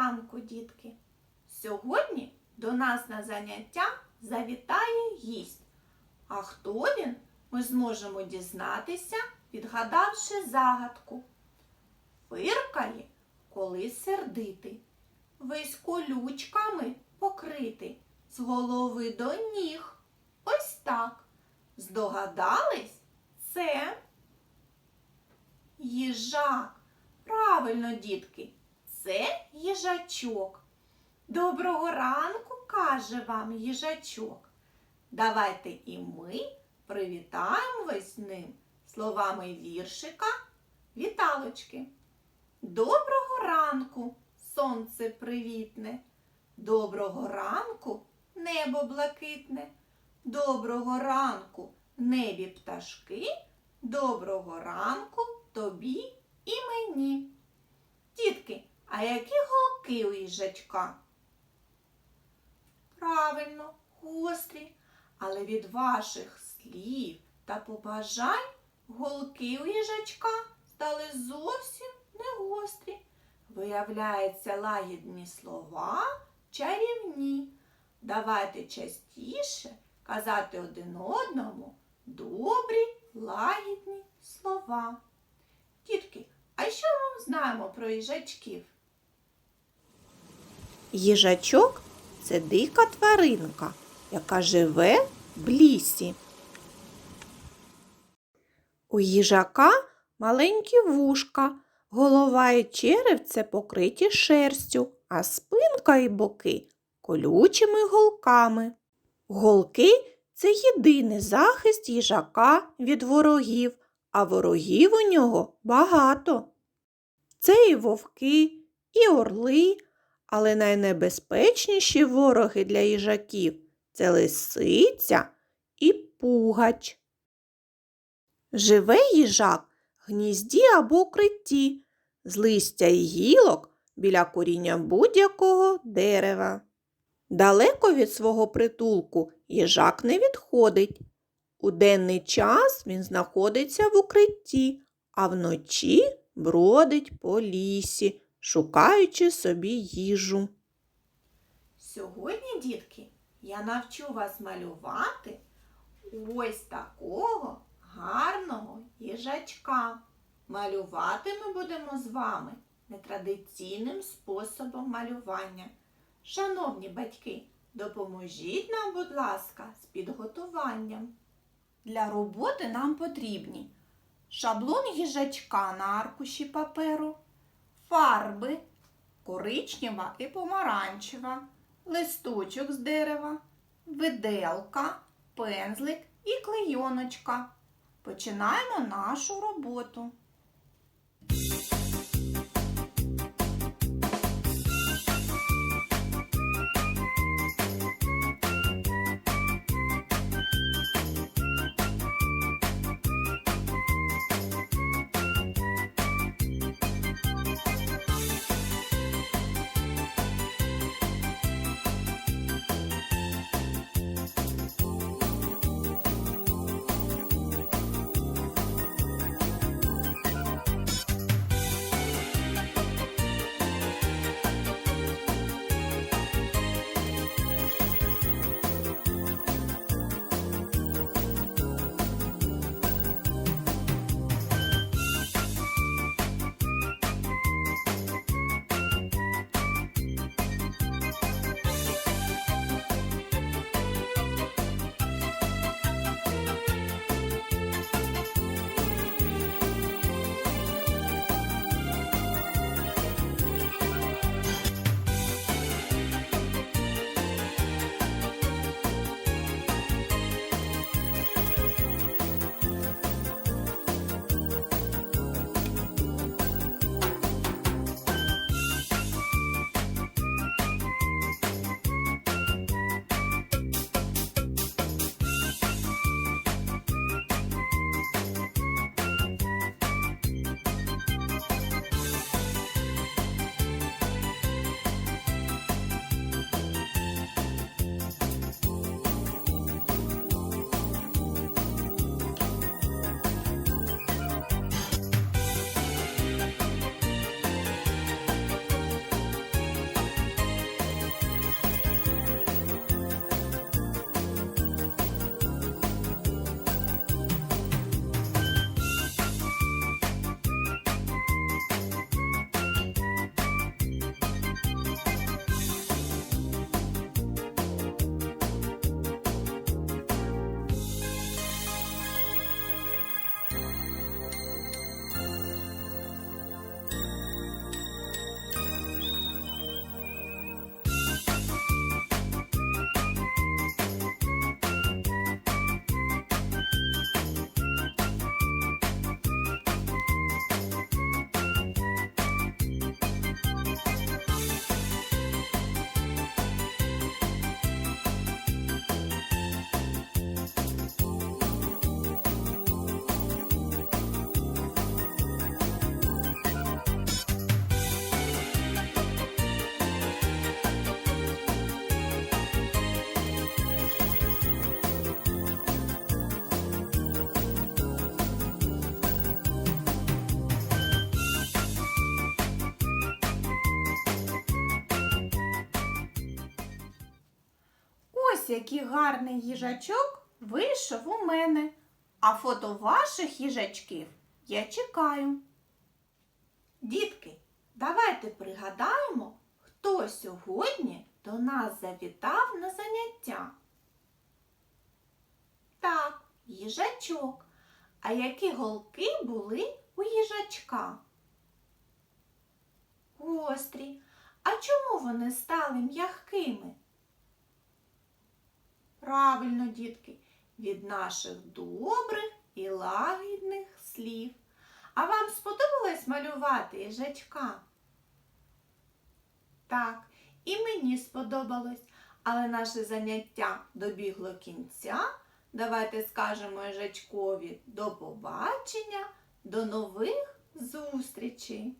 ранку, дітки! Сьогодні до нас на заняття завітає гість. А хто він, ми зможемо дізнатися, відгадавши загадку. Фиркає, коли сердитий, весь колючками покритий, з голови до ніг. Ось так. Здогадались? Це їжак. Правильно, дітки, це їжачок. Доброго ранку, каже вам їжачок. Давайте і ми привітаємо вас з ним словами віршика віталочки. Доброго ранку, сонце привітне. Доброго ранку, небо блакитне. Доброго ранку, небі пташки. Доброго ранку тобі і мені. Дітки, а які голки у їжачка? Правильно, гострі, але від ваших слів та побажань голки у їжачка стали зовсім не гострі. Виявляється, лагідні слова чарівні. Давайте частіше казати один одному добрі, лагідні слова. Дітки, а що ми знаємо про їжачків? Їжачок це дика тваринка, яка живе в лісі. У їжака маленькі вушка, голова і черевце покриті шерстю, а спинка і боки колючими голками. Голки це єдиний захист їжака від ворогів, а ворогів у нього багато. Це і вовки, і орли, але найнебезпечніші вороги для їжаків це лисиця і пугач. Живе їжак в гнізді або укритті, з листя і гілок біля коріння будь-якого дерева. Далеко від свого притулку їжак не відходить. У денний час він знаходиться в укритті, а вночі бродить по лісі, шукаючи собі їжу. Сьогодні, дітки, я навчу вас малювати ось такого гарного їжачка. Малювати ми будемо з вами нетрадиційним способом малювання. Шановні батьки, допоможіть нам, будь ласка, з підготуванням. Для роботи нам потрібні шаблон їжачка на аркуші паперу, фарби коричнева і помаранчева, листочок з дерева, виделка, пензлик і клейоночка. Починаємо нашу роботу. Ось який гарний їжачок вийшов у мене. А фото ваших їжачків я чекаю. Дітки, давайте пригадаємо, хто сьогодні до нас завітав на заняття. Так, їжачок. А які голки були у їжачка? Гострі. А чому вони стали м'якими? Правильно, дітки, від наших добрих і лагідних слів. А вам сподобалось малювати їжачка? Так, і мені сподобалось, але наше заняття добігло кінця. Давайте скажемо їжачкові до побачення, до нових зустрічей!